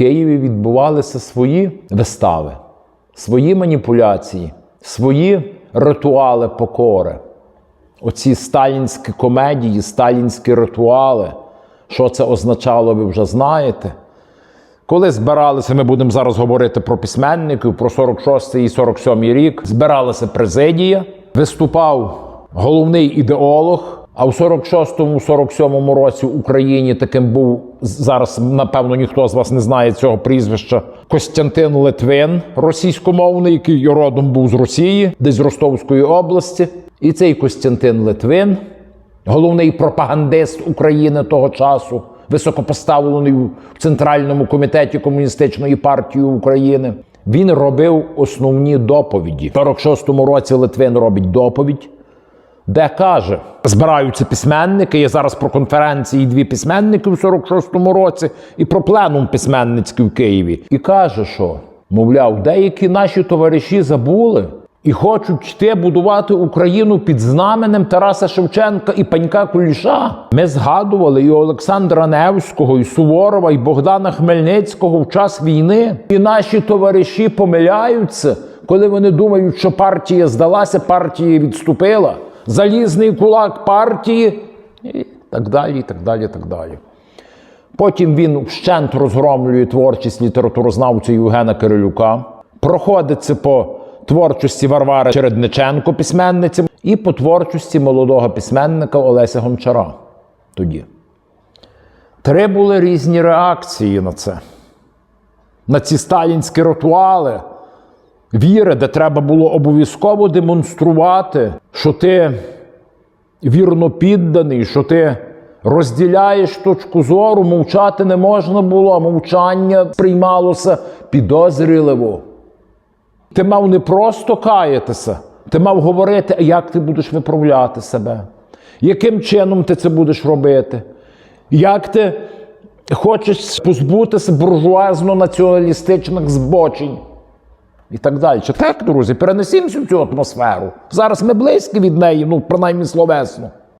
Києві відбувалися свої вистави, свої маніпуляції, свої ритуали покори. Оці сталінські комедії, сталінські ритуали. Що це означало, ви вже знаєте. Коли збиралися, ми будемо зараз говорити про письменників, про 46 і 47 рік, збиралася президія, виступав головний ідеолог. А в 46-47 році в Україні таким був зараз, напевно, ніхто з вас не знає цього прізвища. Костянтин Литвин, російськомовний, який родом був з Росії, десь з Ростовської області. І цей Костянтин Литвин, головний пропагандист України того часу, високопоставлений в Центральному комітеті Комуністичної партії України. Він робив основні доповіді. В 46-му році Литвин робить доповідь, де каже: збираються письменники. Я зараз про конференції дві письменники в 46-му році і про пленум письменницький в Києві. І каже, що, мовляв, деякі наші товариші забули. І хочуть йти будувати Україну під знаменем Тараса Шевченка і Панька Куліша. Ми згадували і Олександра Невського, і Суворова, і Богдана Хмельницького в час війни. І наші товариші помиляються, коли вони думають, що партія здалася, партія відступила. Залізний кулак партії, і так далі, і так далі, і так далі. Потім він вщент розгромлює творчість літературознавця Євгена Кирилюка, проходиться по творчості Варвари Чередниченко, письменниці, і по творчості молодого письменника Олеся Гончара. Тоді. Три були різні реакції на це, на ці сталінські ритуали, віри, де треба було обов'язково демонструвати, що ти вірно підданий, що ти розділяєш точку зору, мовчати не можна було, а мовчання сприймалося підозріливо. Ти мав не просто каятися, ти мав говорити, як ти будеш виправляти себе, яким чином ти це будеш робити, як ти хочеш позбутися буржуазно-націоналістичних збочень. І так далі. Так, друзі, перенесімо в цю атмосферу. Зараз ми близькі від неї, ну, принаймні словесно.